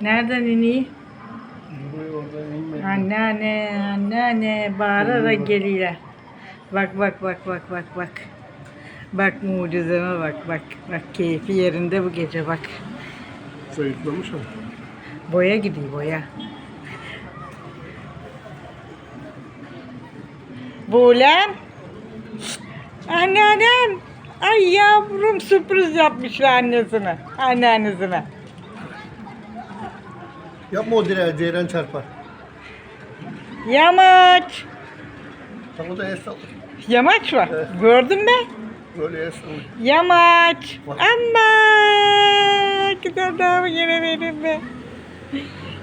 Nereden inmedi. Anneanne, anneanne bağırarak geliyor. Bak bak bak bak bak bak. Bak mucizeme bak bak. Bak keyfi yerinde bu gece bak. Zayıflamış ama. Boya gidiyor boya. Buğlem. Anneannem. Ay yavrum sürpriz yapmışlar annesine. Anneannesine. Yapma o direğe ceyran çarpar. Yamaç. Sana da el. Yamaç var. Evet. Gördün mü? Böyle el sal. Yamaç. Bak. Ama güzel daha yine benim be.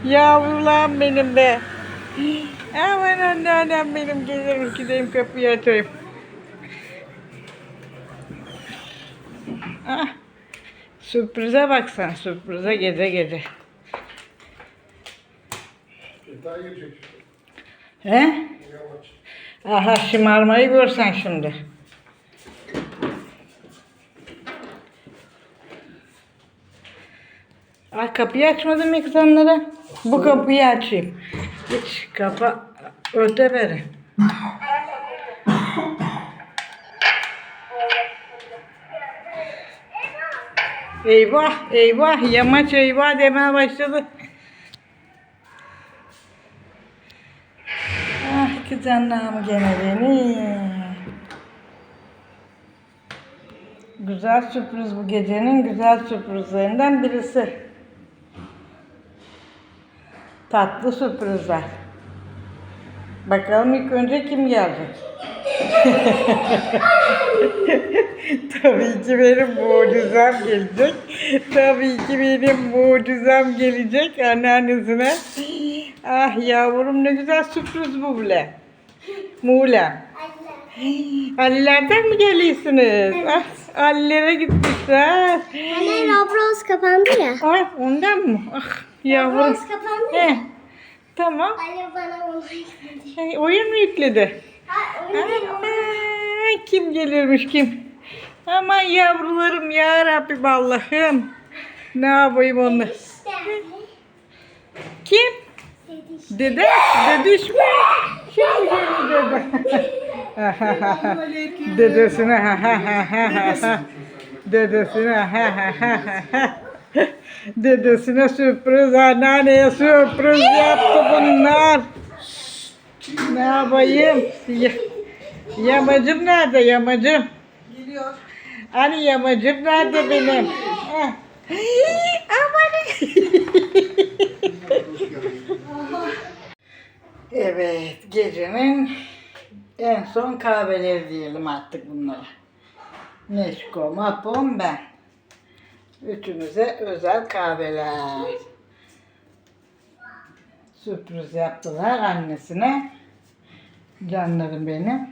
Yavrulam benim be. Aman anneannem benim gelirim gideyim kapıyı açayım. Ah, sürprize baksana sürprize gece gece. Daha gelecek. He? Yavaş. Aha şımarmayı görsen şimdi. Ay kapıyı açmadım ilk onlara. Bu kapıyı açayım. Hiç kapı öte verin. Eyvah eyvah yamaç eyvah demeye başladı. Canım gene beni. Güzel sürpriz bu gecenin güzel sürprizlerinden birisi. Tatlı sürprizler. Bakalım ilk önce kim gelecek? Tabii ki benim mucizem gelecek. Tabii ki benim mucizem gelecek anneannesine. Ah yavrum ne güzel sürpriz bu bile. Muğla. Alilerden mi geliyorsunuz? Ah, Alilere gitmişler. Anne Roblox kapandı ya. Ah, ondan mı? Ah, yavrum. Roblox kapandı He, ya. tamam. Anne bana onu yükledi. Hey, oyun mu yükledi? Ha, oyun değil, oyun. Ay, kim gelirmiş kim? Aman yavrularım ya Rabbim Allah'ım. Ne yapayım onu? İşte. Kim? Dede? Dediş mi? Şimdi geldi dede. Dedesine ha ha ha ha ha. Dedesine ha ha ha ha. Dedesine sürpriz, anneanneye sürpriz yaptı bunlar. Ne yapayım? Ya- Yamacım nerede yamacım? Geliyor. Hani yamacım nerede benim? Heh. Aman. Evet, gecenin en son kahveleri diyelim artık bunlara. Neşko, Mapon, ben. Üçümüze özel kahveler. Sürpriz yaptılar annesine. Canlarım benim.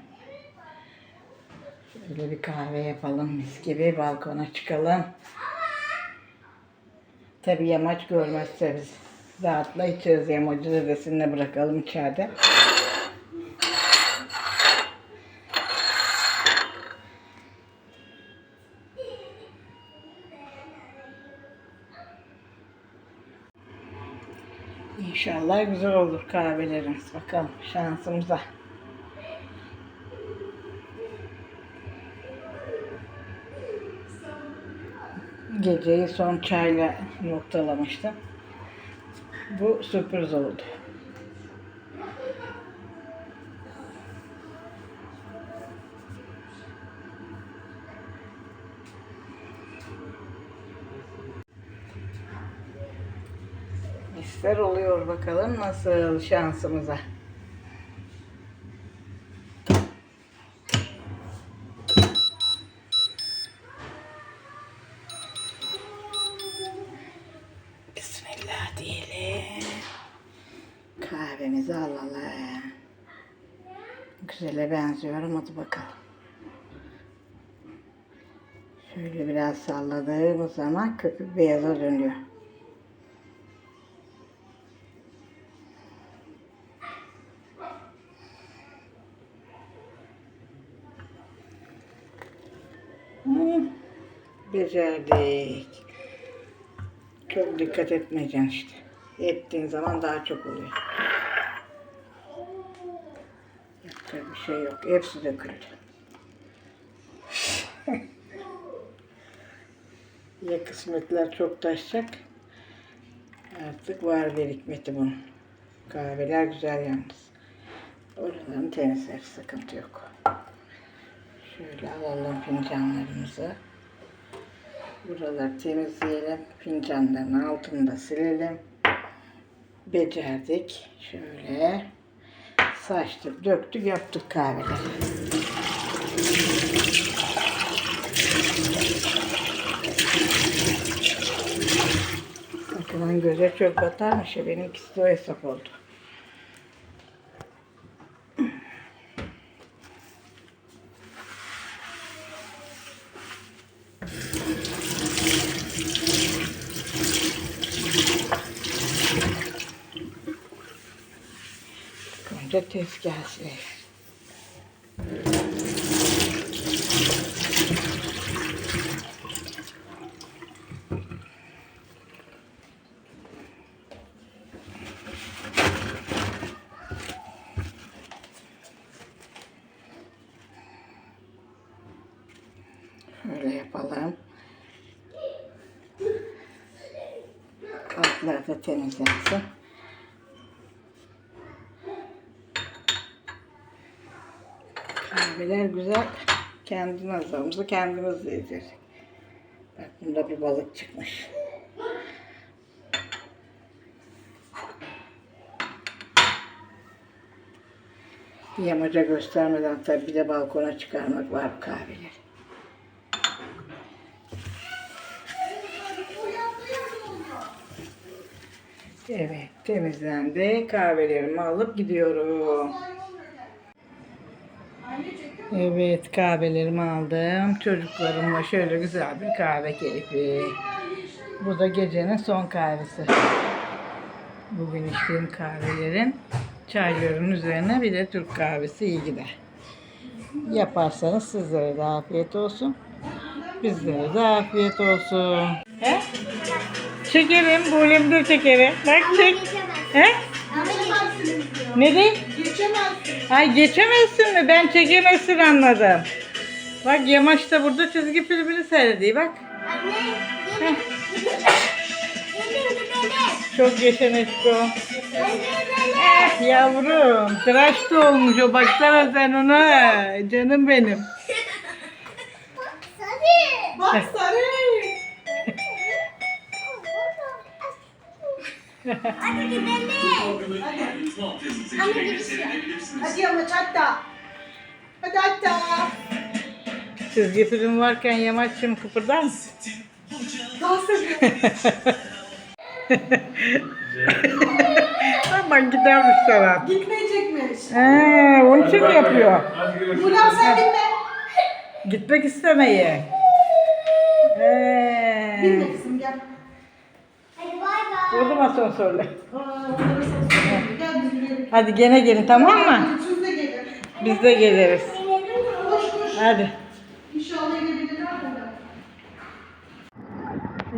Şöyle bir kahve yapalım mis gibi balkona çıkalım. Tabii yamaç görmezse biz rahatla içeriz yamacı dedesine bırakalım içeride. İnşallah güzel olur kahvelerimiz. Bakalım şansımıza. Geceyi son çayla noktalamıştım. Bu sürpriz oldu. İster oluyor bakalım nasıl şansımıza. Bismillah diyelim. Kahvemizi alalım. Güzele benziyorum hadi bakalım. Şöyle biraz salladığımız zaman köpük beyaza dönüyor. Hı, becerdik. Çok dikkat etmeyeceksin işte. Ettiğin zaman daha çok oluyor. Yapacak bir şey yok. Hepsi döküldü. ya kısmetler çok taşacak. Artık var bir hikmeti bunun. Kahveler güzel yalnız. Oradan temizler, sıkıntı yok. Şöyle alalım fincanlarımızı. Buraları temizleyelim. Fincanların altını da silelim. Becerdik. Şöyle saçtık, döktük, yaptık kahveleri. Bakın göze çöp batarmış ya benimkisi de o hesap oldu. Önce tezgah silelim. Şöyle yapalım. Altlar da temizlensin. Kahveler güzel. Kendi nazarımızı kendimiz ederiz. Bak bunda bir balık çıkmış. Yamaca göstermeden tabii bir de balkona çıkarmak var kahveleri. Evet temizlendi. Kahvelerimi alıp gidiyorum. Evet kahvelerimi aldım. Çocuklarımla şöyle güzel bir kahve keyfi. Bu da gecenin son kahvesi. Bugün içtiğim kahvelerin çayların üzerine bir de Türk kahvesi iyi gider. Yaparsanız sizlere de afiyet olsun. Bizlere de afiyet olsun. He? Çekelim, buğulemi de çekelim. Bak çek. He? Ne değil? Ay geçemezsin mi? Ben çekemezsin anladım. Bak Yamaç da burada çizgi filmini seyrediyor bak. Anne, Çok geçemezsin o. Eh yavrum. Tıraş da olmuş o. Baksana sen ona. Canım benim. Bak sarı. Hadi gidelim. Anne gidiyor. Hadi ama hatta. Hadi hatta. Çizgi film varken Yamaç'cığım kıpırdar mısın? Dans ediyor. Aman gidermiş Serhat. Gitmeyecekmiş. Ee, onun için mi yapıyor? Bulam sen binme. Gitmek istemeyi. Ee, Binme Vurdum asansörle. Hadi gene gelin tamam mı? De. Biz de geliriz. Koş koş. Hadi. İnşallah gelebilirler de.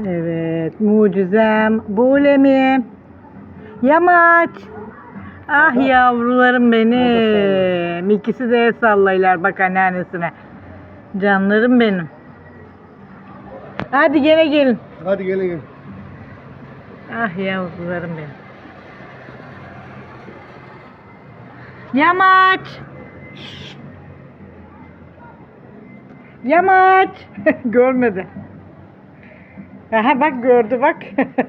Evet, mucizem. Bulemim. Yamaç. Ah yavrularım benim. İkisi de el sallaylar bak anneannesine. Canlarım benim. Hadi gene gelin. Hadi gelin gelin. Ah yavrularım benim. Yamaç. Yamaç. Görmedi. Aha bak gördü bak.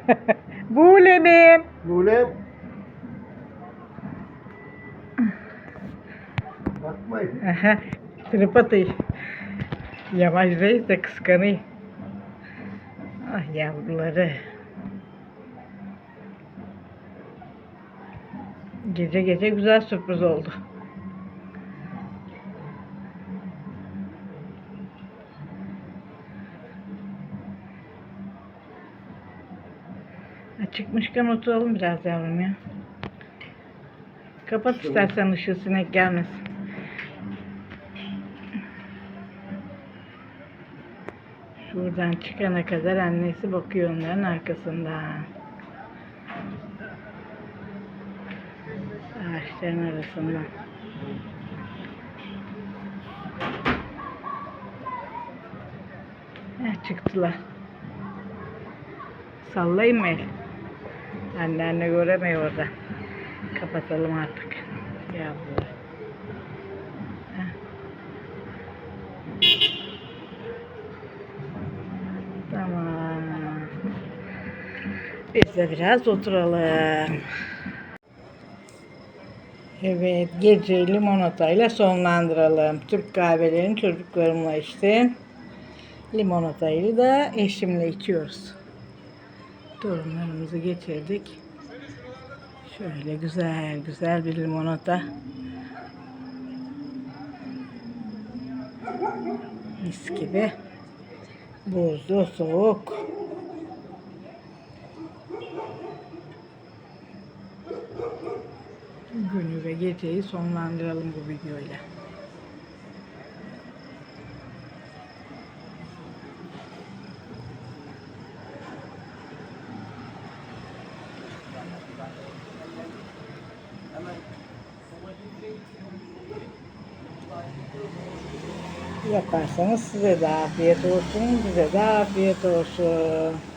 Bulemim. Nurem. Bakmayın. Aha. Trip atıyor. Yamaç reis de kıskanıyor. Ah yavruları. Gece gece güzel sürpriz oldu. Çıkmışken oturalım biraz yavrum ya. Kapat istersen ışığı sinek gelmesin. Şuradan çıkana kadar annesi bakıyor onların arkasından. Taşların arasından. Heh, çıktılar. Sallayayım mı el? Anne anne göremiyor orada. Kapatalım artık. Yavrular. Heh. Tamam. Biz de biraz oturalım. Evet, gece limonatayla sonlandıralım. Türk kahvelerini çocuklarımla içtim. Limonatayı da eşimle içiyoruz. Torunlarımızı geçirdik. Şöyle güzel güzel bir limonata. Mis gibi. Buzlu, soğuk. Geceyi sonlandıralım bu videoyla. Yaparsanız size de afiyet olsun, bize de afiyet olsun.